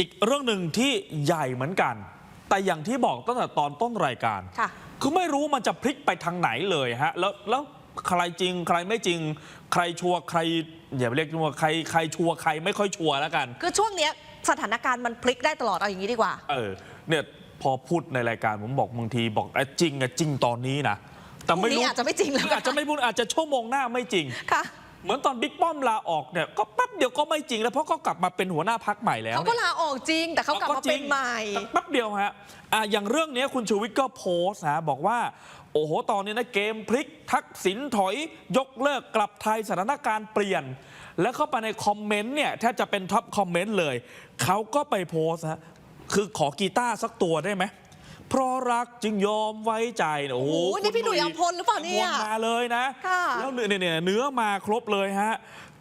อีกเรื่องหนึ่งที่ใหญ่เหมือนกัน แต่อย่างที่บอกตั้งแต่ตอนต้นรายการ ค่ะ คือไม่รู้มันจะพลิกไปทางไหนเลยฮะ แล้วแล้วใครจริง ใครไม่จริง ใครชัวร์ใครอย่าไปเรียกว่าใครใครชัวร์ใครไม่ค่อยชัวร์แล้วกัน คือช่วงเนี้ยสถานการณ์มันพลิกได้ตลอดเอาอย่างนี้ดีกว่า เออเนี่ยพอพูดในรายการผมบอกบางทีบอกไอ้จริงอะจริงตอนนี้นะแต่ไม่พรุ่งรู้นี้อาจจะไม่จริงแล้ว อาจจะไม่พูดอาจจะชั่วโมงหน้าไม่จริง ค่ะ เหมือนตอนบิ๊กป้อมลาออกเนี่ยก็แป๊บเดียวก็ไม่จริงแล้วเพราะก็กลับมาเป็นหัวหน้าพักใหม่แล้วเขาก็ลาออกจริง แต่เขากลับมาเป็นใหม่แต่แป๊บเดียวฮะอะอย่างเรื่องเนี้ยคุณชูวิทย์ก็โพสต์นะบอกว่าโอ้โห ตอนนี้นะเกมพลิกทักษิณถอย ยกเลิกกลับไทยสถานการณ์เปลี่ยน แล้วเข้าไปในคอมเมนต์เนี่ยแทบจะเป็นท็อปคอมเมนต์เลย เขาก็ไปโพสต์ฮะคือขอกีตาร์สักตัวได้ไหม เพราะรักจึงยอมไว้ใจเนี่ยโอ้โหโอ้โหนี่พี่หนุ่ยอัมพลหรือเปล่าเนี่ยอัมพลมาเลยนะ ค่ะ แล้วเนื้อเนี่ยเนื้อมาครบเลยฮะ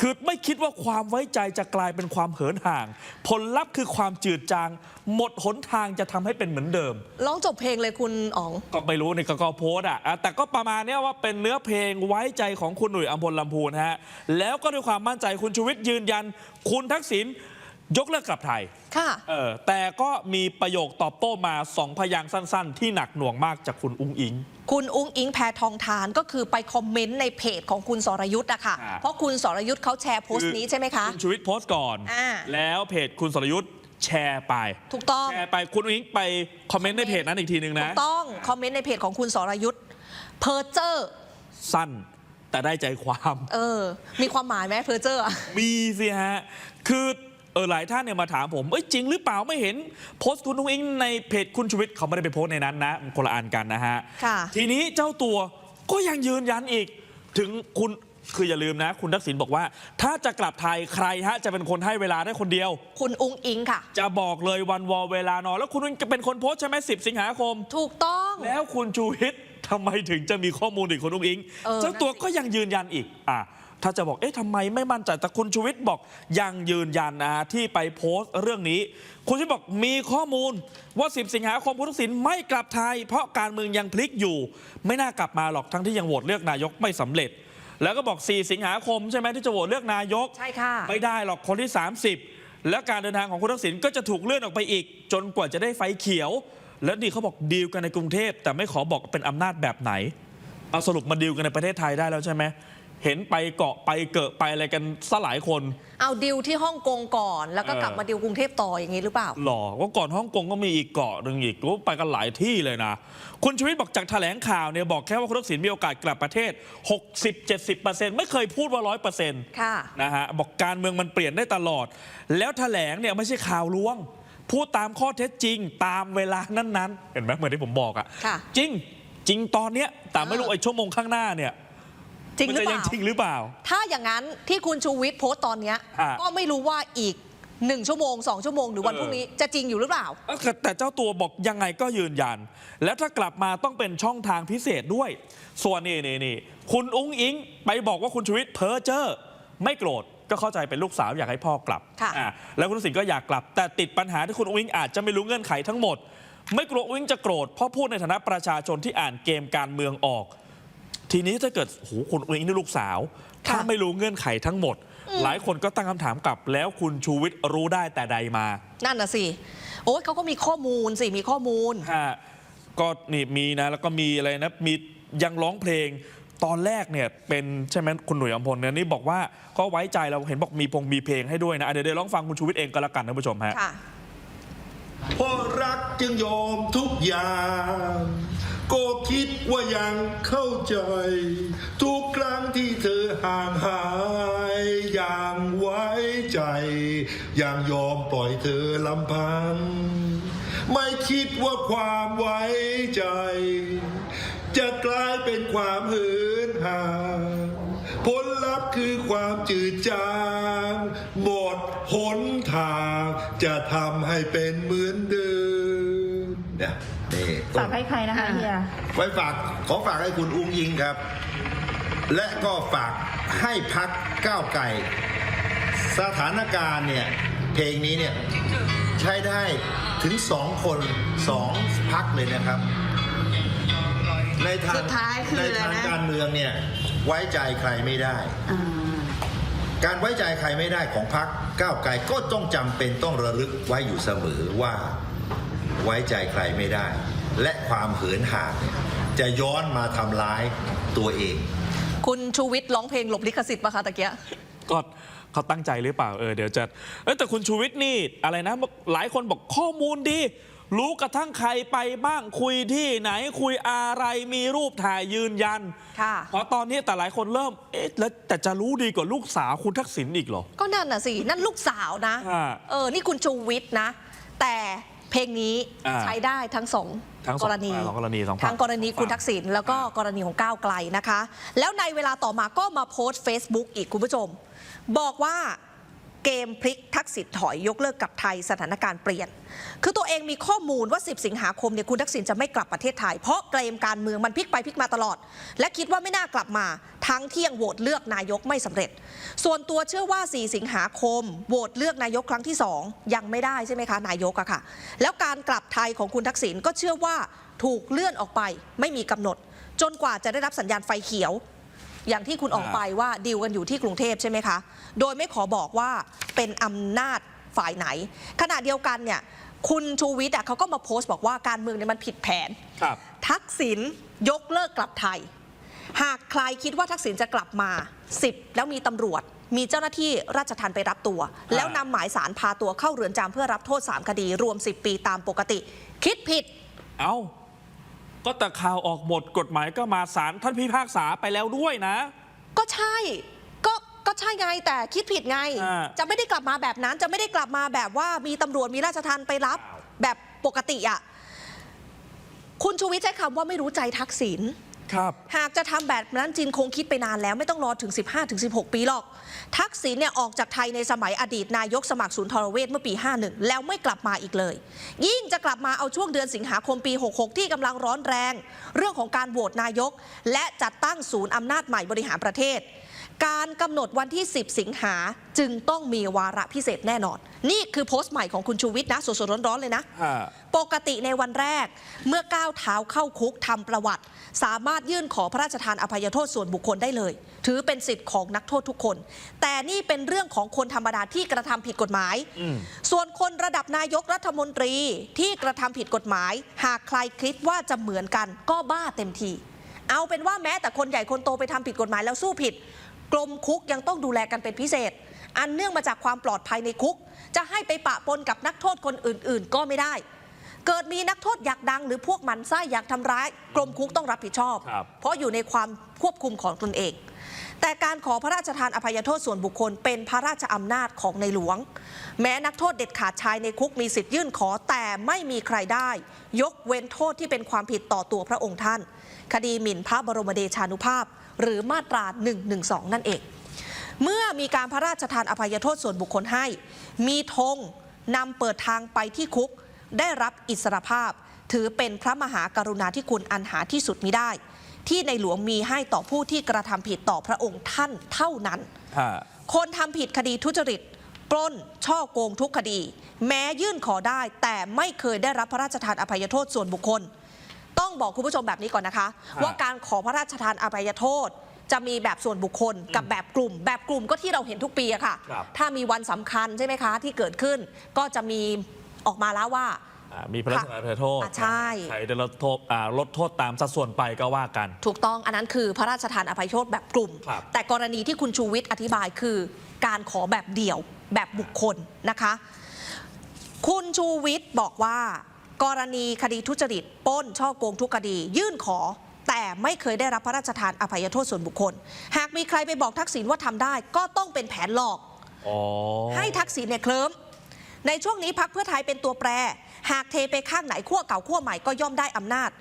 คือไม่คิดว่าความไว้ใจจะกลายเป็นความเหินห่าง ผลลัพธ์คือความจืดจาง หมดหนทางจะทำให้เป็นเหมือนเดิม ร้องจบเพลงเลยคุณอ๋อง ก็ไม่รู้ในกก็โพสต์อะอะ แต่ก็ประมาณเนี้ยว่าเป็นเนื้อเพลงไว้ใจของคุณหนุ่ยอัมพลลำพูนฮะ แล้วก็ด้วยความมั่นใจคุณชูวิทย์ยืนยัน คุณทักษิณ ยกเลิกกลับไทยค่ะ เออแต่ก็มีประโยคตอบโต้มาสองพยางค์สั้น ๆ ที่หนักหน่วงมากจากคุณอุ้งอิง คุณอุ้งอิงแพทองทานก็คือไปคอมเมนต์ในเพจของคุณสรยุทธ์อะค่ะอ่า เพราะคุณสรยุทธ์เขาแชร์โพสต์นี้ใช่ไหมคะ คุณชูวิทย์โพสต์ก่อน อ่า แล้วเพจคุณสรยุทธ์แชร์ไป ถูกต้อง แชร์ไปคุณอุ้งอิงไปคอมเมนต์ในเพจนั้นอีกทีหนึ่งถูนะ กต้องคอมเมนต์ในเพจของคุณสรยุทธ์เพอร์เจอร์สั้นแต่ได้ใจความ เออ มีความหมายไหมเพอร์เจอร์อะมีสิฮะ คือเออหลายท่านเนี่ยมาถามผมเอ้ยจริงหรือเปล่าไม่เห็นโพสต์คุณนุ้งอิงในเพจคุณชูวิทย์เขาไม่ได้ไปโพสต์ในนั้นนะมันคนละอันกันนะฮะค่ะทีนี้เจ้าตัวก็ยังยืนยันอีกถึงคุณคืออย่าลืมนะ คุณทักษิณบอกว่า ถ้าจะกลับไทยใครฮะจะเป็นคนให้เวลาได้คนเดียว คุณอุ้งอิงค่ะ จะบอกเลยวันวอเวลานอนแล้วคุณจะเป็นคนโพสต์ใช่ไหมสิบสิงหาคม ถูกต้อง แล้วคุณชูวิทย์ทำไมถึงจะมีข้อมูลอีกคนอุ้งอิงเออเจ้าตัวนั่นสิก็ยังยืนยันอีกอะ ถ้าจะบอกเอ๊ะทำไมไม่มั่นใจแต่คุณชูวิทย์บอกยังยืนยันนะที่ไปโพสต์เรื่องนี้ คุณชูวิทย์บอกมีข้อมูลว่า 10 สิงหาคมคุณทักษิณไม่กลับไทย เพราะการเมืองยังพลิกอยู่ ไม่น่ากลับมาหรอกทั้งที่ยังโหวตเลือกนายกไม่สำเร็จ แล้วก็บอก 4 สิงหาคมใช่ไหมที่จะโหวตเลือกนายกใช่ค่ะไม่ได้หรอกคนที่ 30 แล้วการเดินทางของคุณทักษิณก็จะถูกเลื่อนออกไปอีก จนกว่าจะได้ไฟเขียว แล้วนี่เขาบอกดีลกันในกรุงเทพแต่ไม่ขอบอกเป็นอำนาจแบบไหนเอาสรุปมาดีลกันในประเทศไทยได้แล้วใช่ไหม เห็นไปเกาะไปเกิดไปอะไรกันซะหลายคน เอาดิวที่ฮ่องกงก่อน แล้วก็เออกลับมาดิวกรุงเทพต่ออย่างนี้หรือเปล่า หรอว่าก่อนฮ่องกงก็มีอีกเกาะหนึ่งอีกก็ไปกันหลายที่เลยนะ คุณชูวิทย์บอกจากแถลงข่าวเนี่ยบอกแค่ว่าคุณทักษิณมีโอกาสกลับประเทศ 60-70%ไม่เคยพูดว่า 100%ค่ะนะฮะบอกการเมืองมันเปลี่ยนได้ตลอด แล้วแถลงเนี่ยไม่ใช่ข่าวลวง พูดตามข้อเท็จจริงตามเวลานั้นๆ เห็นไหมเหมือนที่ผมบอกอะค่ะจริงจริงตอนเนี้ยแต่ไม่รู้เออไอ้ชั่วโมงข้างหน้าเนี่ย จริงมัหรือจะเปยัล่า จริงหรือเปล่า ถ้าอย่างนั้นที่คุณชูวิทย์โพสต์ตอนเนี้ยอะ ก็ไม่รู้ว่าอีกหนึ่งชั่วโมงสองชั่วโมงหรือวันเออพรุ่งนี้จะจริงอยู่หรือเปล่า เอ้าแต่แต่เจ้าตัวบอกยังไงก็ยืนยัน แล้วถ้ากลับมาต้องเป็นช่องทางพิเศษด้วย ส่วนนี่นี่นี่คุณอุ้งอิงไปบอกว่าคุณชูวิทย์เพ้อเจ้อไม่โกรธก็เข้าใจเป็นลูกสาวอยากให้พ่อกลับค่ะ อะแล้วคุณทักษิณก็อยากกลับ แต่ติดปัญหาที่คุณอุ้งอิงอาจจะไม่รู้เงื่อนไขทั้งหมด ไม่กลัวอุ้งอิงจะโกรธเพราะพูดในฐานะประชาชนที่อ่านเกมการเมืองออก ทีนี้ถ้าเกิดโหคุณอุ้งอิงนี่ลูกสาว ถ้าค่ะไม่รู้เงื่อนไขทั้งหมด หลายคนก็ตั้งคำถามกลับแล้วคุณชูวิทย์รู้ได้แต่ใดมา นั่นน่ะสิ โอ้ยเขาก็มีข้อมูลสิ มีข้อมูล ฮะก็นี่มีนะแล้วก็มีอะไรนะมียังร้องเพลง ตอนแรกเนี่ยเป็นใช่ไหมคุณหนุ่ยอัมพลเนี่ยนี่บอกว่าก็ไว้ใจเราเห็นบอกมีพงมีเพลงให้ด้วยนะอะเดี๋ยวเดี๋ยวลองฟังคุณชูวิทย์เองก็แล้วกันท่านผู้ชมฮะ ค่ะ เพราะรักจึงยอมทุกอย่าง ก็คิดว่ายังเข้าใจ ทุกครั้งที่เธอห่างหายอย่างไว้ใจยังยอมปล่อยเธอลำพัง ไม่คิดว่าความไว้ใจ จะกลายเป็นความหินห่างผลลัพธ์คือความจืดจาง หมดหนทาง จะทำให้เป็นเหมือนเดิม ฝานกให้ใครนะคะเฮียไว้ฝากขอฝากให้คุณอุ้งยิงครับ และก็ฝากให้พักก้าวไก่ สถานการณ์เนี่ยเพลงนี้เนี่ยใช้ได้ถึงสองคนสองพักเลยนะครับ ในทางสุดท้ายคือในอะไรทางนะการเมืองเนี่ยไว้ใจใครไม่ได้อ่าการไว้ใจใครไม่ได้ของพรรคก้าวไกลก็ต้องจำเป็นต้องระลึกไว้อยู่เสมอว่า ไว้ใจใครไม่ได้ และความเหินห่างเนี่ยจะย้อนมาทำร้ายตัวเอง คุณชูวิทย์ร้องเพลงหลบลิขสิทธิ์ปะคะตะเกียก็เขาตั้งใจหรือเปล่าเออเดี๋ยวจะเอยแต่คุณชูวิทย์นี่อะไรนะหลายคนบอกข้อมูลดี รู้กระทั่งใครไปบ้างคุยที่ไหนคุยอะไรมีรูปถ่ายยืนยันค่ะเพราะตอนนี้แต่หลายคนเริ่มเอ๊ะแล้วแต่จะรู้ดีกว่าลูกสาวคุณทักษิณอีกเหรอ ก็นั่นน่ะสิ นั่นลูกสาวนะอ่าเออ นี่คุณชูวิทย์นะ แต่ เพลงนี้อ่าใช้ได้ทั้งสองทั้งสกองรณีอ่าสองกรณีสองฝั่งทั้งกรณีคุณทักษิณแล้วก็กรณีของก้าวไกลนะคะ แล้วในเวลาต่อมาก็มาโพสต์ Facebook อีกคุณผู้ชม บอกว่า เกมพลิกทักษิณถอยยกเลิกกลับไทยสถานการณ์เปลี่ยน คือตัวเองมีข้อมูลว่า 10 สิงหาคมเนี่ยคุณทักษิณจะไม่กลับประเทศไทย เพราะเกมการเมืองมันพลิกไปพลิกมาตลอด และคิดว่าไม่น่ากลับมา ทั้งที่ยังโหวตเลือกนายกไม่สำเร็จ ส่วนตัวเชื่อว่า 4 สิงหาคมโหวตเลือกนายกครั้งที่ 2 ยังไม่ได้ใช่ไหมคะนายกอะค่ะ แล้วการกลับไทยของคุณทักษิณก็เชื่อว่าถูกเลื่อนออกไปไม่มีกำหนด จนกว่าจะได้รับสัญญาณไฟเขียว อย่างที่คุณออกไปว่าดีลกันอยู่ที่กรุงเทพใช่ไหมคะ โดยไม่ขอบอกว่าเป็นอำนาจฝ่ายไหน ขณะเดียวกันเนี่ยคุณชูวิทย์อะเขาก็มาโพสต์บอกว่าการเมืองเนี่ยมันผิดแผนครับทักษิณยกเลิกกลับไทย หากใครคิดว่าทักษิณจะกลับมา 10 แล้วมีตำรวจ มีเจ้าหน้าที่ราชทัณฑ์ไปรับตัว แล้วนำหมายสารพาตัวเข้าเรือนจำเพื่อรับโทษ 3 คดี รวม 10 ปีตามปกติ คิดผิด เอ้า ก็แต่ข่าวออกหมดกฎหมายก็มาศาลท่านพิพากษาไปแล้วด้วยนะ ก็ใช่ ก็ก็ใช่ไงแต่คิดผิดไง อ่า จะไม่ได้กลับมาแบบนั้น จะไม่ได้กลับมาแบบว่ามีตำรวจมีราชทัณฑ์ไปรับ แบบปกติอะ คุณชูวิทย์ใช้คำว่าไม่รู้ใจทักษิณ ครับหากจะทำแบบนั้นจีนคงคิดไปนานแล้วไม่ต้องรอถึง 15-16 ปีหรอก ทักษิณเนี่ยออกจากไทยในสมัยอดีตนายกสมัครศูนย์ทรเวชเมื่อปี 51 แล้วไม่กลับมาอีกเลย ยิ่งจะกลับมาเอาช่วงเดือนสิงหาคมปี 66 ที่กำลังร้อนแรง เรื่องของการโหวตนายก และจัดตั้งศูนย์อำนาจใหม่บริหารประเทศ การกำหนดวันที่ 10 สิงหาจึงต้องมีวาระพิเศษแน่นอน นี่คือโพสต์ใหม่ของคุณชูวิทย์นะสดๆร้อนๆเลยนะอ่าปกติในวันแรกเมื่อก้าวเท้าเข้าคุกทำประวัติ สามารถยื่นขอพระราชทานอภัยโทษส่วนบุคคลได้เลย ถือเป็นสิทธิ์ของนักโทษทุกคน แต่นี่เป็นเรื่องของคนธรรมดาที่กระทำผิดกฎหมายอืมส่วนคนระดับนายกรัฐมนตรีที่กระทำผิดกฎหมาย หากใครคิดว่าจะเหมือนกันก็บ้าเต็มทีเอาเป็นว่าแม้แต่คนใหญ่คนโตไปทำผิดกฎหมายแล้วสู้ผิด กรมคุกยังต้องดูแลกันเป็นพิเศษ อันเนื่องมาจากความปลอดภัยในคุก จะให้ไปปะปนกับนักโทษคนอื่น ๆ ก็ไม่ได้ เกิดมีนักโทษอยากดัง หรือพวกหมันไส้อยากทำร้ายกรมคุกต้องรับผิดชอบครับเพราะอยู่ในความควบคุมของตนเองแต่การขอพระราชทานอภัยโทษส่วนบุคคลเป็นพระราชอำนาจของในหลวง แม้นักโทษเด็ดขาดชายในคุกมีสิทธิ์ยื่นขอแต่ไม่มีใครได้ ยกเว้นโทษที่เป็นความผิดต่อตัวพระองค์ท่าน คดีหมิ่นพระบรมเดชานุภาพ หรือมาตรา 112 นั่นเอง เมื่อมีการพระราชทานอภัยโทษส่วนบุคคลให้ มีธงนำเปิดทางไปที่คุก ได้รับอิสรภาพ ถือเป็นพระมหากรุณาธิคุณอันหาที่สุดมิได้ ที่ในหลวงมีให้ต่อผู้ที่กระทำผิดต่อพระองค์ท่านเท่านั้นอ่าคนทำผิดคดีทุจริตปล้น ช่อโกงทุกคดี แม้ยื่นขอได้แต่ไม่เคยได้รับพระราชทานอภัยโทษส่วนบุคคล ต้องบอกคุณผู้ชมแบบนี้ก่อนนะคะฮะว่าการขอพระราชทานอภัยโทษ จะมีแบบส่วนบุคคลกับแบบกลุ่ม แบบกลุ่มก็ที่เราเห็นทุกปีอะค่ะ ครับ ถ้ามีวันสำคัญใช่ไหมคะที่เกิดขึ้น ก็จะมีออกมาแล้วว่า อ่ามีพระราชทานอภัยโทษอะใช่ ใครได้ลดโทษอ่าลดโทษตามสัดส่วนไปก็ว่ากัน ถูกต้องอันนั้นคือพระราชทานอภัยโทษแบบกลุ่ม ครับแต่กรณีที่คุณชูวิทย์อธิบายคือ การขอแบบเดี่ยวแบบบุคคลนะคะ คุณชูวิทย์บอกว่า กรณีคดีทุจริตปล้นช่อโกงทุกคดี ยื่นขอ แต่ไม่เคยได้รับพระราชทานอภัยโทษส่วนบุคคล หากมีใครไปบอกทักษิณว่าทำได้ ก็ต้องเป็นแผนหลอกอ๋อให้ทักษิณเนี่ยเคลิ้มในช่วงนี้พักเพื่อไทยเป็นตัวแปร หากเทไปข้างไหนขั้วเก่าขั้วใหม่ก็ย่อมได้อำนาจ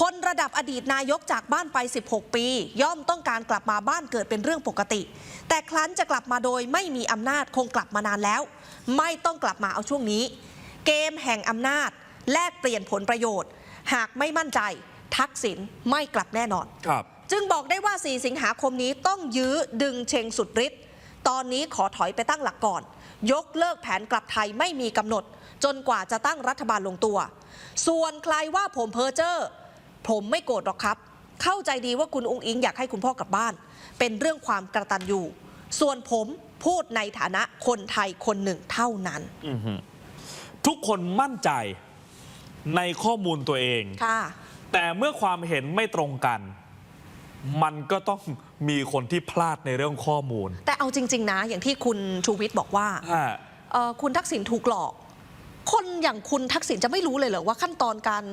คนระดับอดีตนายกจากบ้านไป 16 ปี ย่อมต้องการกลับมาบ้านเกิดเป็นเรื่องปกติ แต่ครั้นจะกลับมาโดยไม่มีอำนาจคงกลับมานานแล้ว ไม่ต้องกลับมาเอาช่วงนี้ เกมแห่งอำนาจ แลกเปลี่ยนผลประโยชน์ หากไม่มั่นใจ ทักษิณไม่กลับแน่นอน ครับ จึงบอกได้ว่า 4 สิงหาคมนี้ต้องยื้อดึงเชงสุดฤทธิ์ตอนนี้ขอถอยไปตั้งหลักก่อน ยกเลิกแผนกลับไทยไม่มีกำหนด จนกว่าจะตั้งรัฐบาลลงตัว ส่วนใครว่าผมเพ้อเจ้อผมไม่โกรธหรอกครับ เข้าใจดีว่าคุณองค์อิงอยากให้คุณพ่อกลับบ้าน เป็นเรื่องความกระตันอยู่ ส่วนผมพูดในฐานะคนไทยคนหนึ่งเท่านั้นอื้อหือทุกคนมั่นใจ ในข้อมูลตัวเอง ค่ะ แต่เมื่อความเห็นไม่ตรงกัน มันก็ต้องมีคนที่พลาดในเรื่องข้อมูลแต่เอาจริง ๆ นะ อย่างที่คุณชูวิทย์บอกว่าอ่า เอ่อคุณทักษิณถูกหลอก คนอย่างคุณทักษิณจะไม่รู้เลยเหรอว่าขั้นตอนการ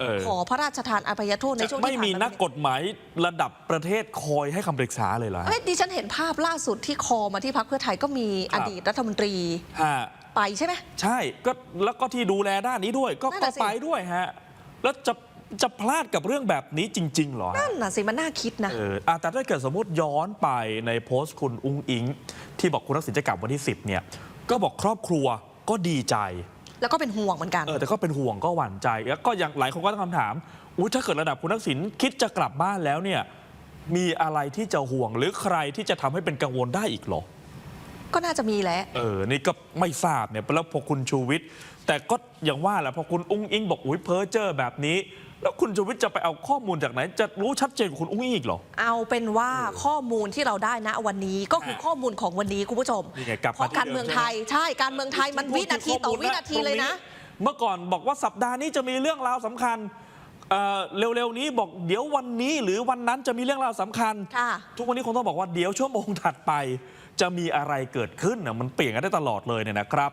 เออ ขอพระราชทานอภัยโทษในช่วงไม่ที่ผ่านมีมานักกฎหมายระดับประเทศคอยให้คำปรึกษาเลยเหรอฮะ เอ้ยดิฉันเห็นภาพล่าสุดที่คอมาที่พักเพื่อไทยก็มีครัอบดีตรัฐมนตรี ฮะ ไปใช่ไหม ใช่ก็แล้วก็ที่ดูแลด้านนี้ด้วย ก็นั่นก็น่ะสิ ไปด้วยฮะ แล้วจะจะพลาดกับเรื่องแบบนี้จริง ๆ เหรอฮะ นั่นน่ะสิมันน่าคิดนะ เอออะแต่ถ้าเกิดสมมติย้อนไปในโพสต์คุณอุ้งอิง ที่บอกคุณทักษิณจะกลับวันที่ 10 เนี่ย ก็บอกครอบครัวก็ดีใจ แล้วก็เป็นห่วงเหมือนกัน เออ แต่ก็เป็นห่วงก็หวั่นใจ แล้วก็อย่างหลายคนก็ตั้งคำถามอุ้ยถ้าเกิดระดับคุณทักษิณคิดจะกลับบ้านแล้วเนี่ย มีอะไรที่จะห่วงหรือใครที่จะทำให้เป็นกังวลได้อีกเหรอ ก็น่าจะมีแหละ เออ นี่ก็ไม่ทราบเนี่ยแล้วพอคุณชูวิทย์ แต่ก็อย่างว่าแหละพอคุณอุ้งอิงบอกอุ้ยเพ้อเจอแบบนี้ แล้วคุณชูวิทย์จะไปเอาข้อมูลจากไหน จะรู้ชัดเจนกว่าคุณอุ้งอิงอีกเหรอ เอาเป็นว่าข้อมูลที่เราได้นะวันนี้ก็คือฮะข้อมูลของวันนี้คุณผู้ชมนี่ไงกลับมาเพราะการที่เดิมเมืองไทยใช่การเมืองไทยมันวินาทีต่อวินาทีเลยนะ เมื่อก่อนบอกว่าสัปดาห์นี้จะมีเรื่องราวสำคัญเอ่อเร็วๆนี้บอกเดี๋ยววันนี้หรือวันนั้นจะมีเรื่องราวสำคัญ ค่ะ ทุกวันนี้คงต้องบอกว่าเดี๋ยวชั่วโมงถัดไป จะมีอะไรเกิดขึ้นนะมันเปลี่ยนกันได้ตลอดเลยเนี่ยนะครับ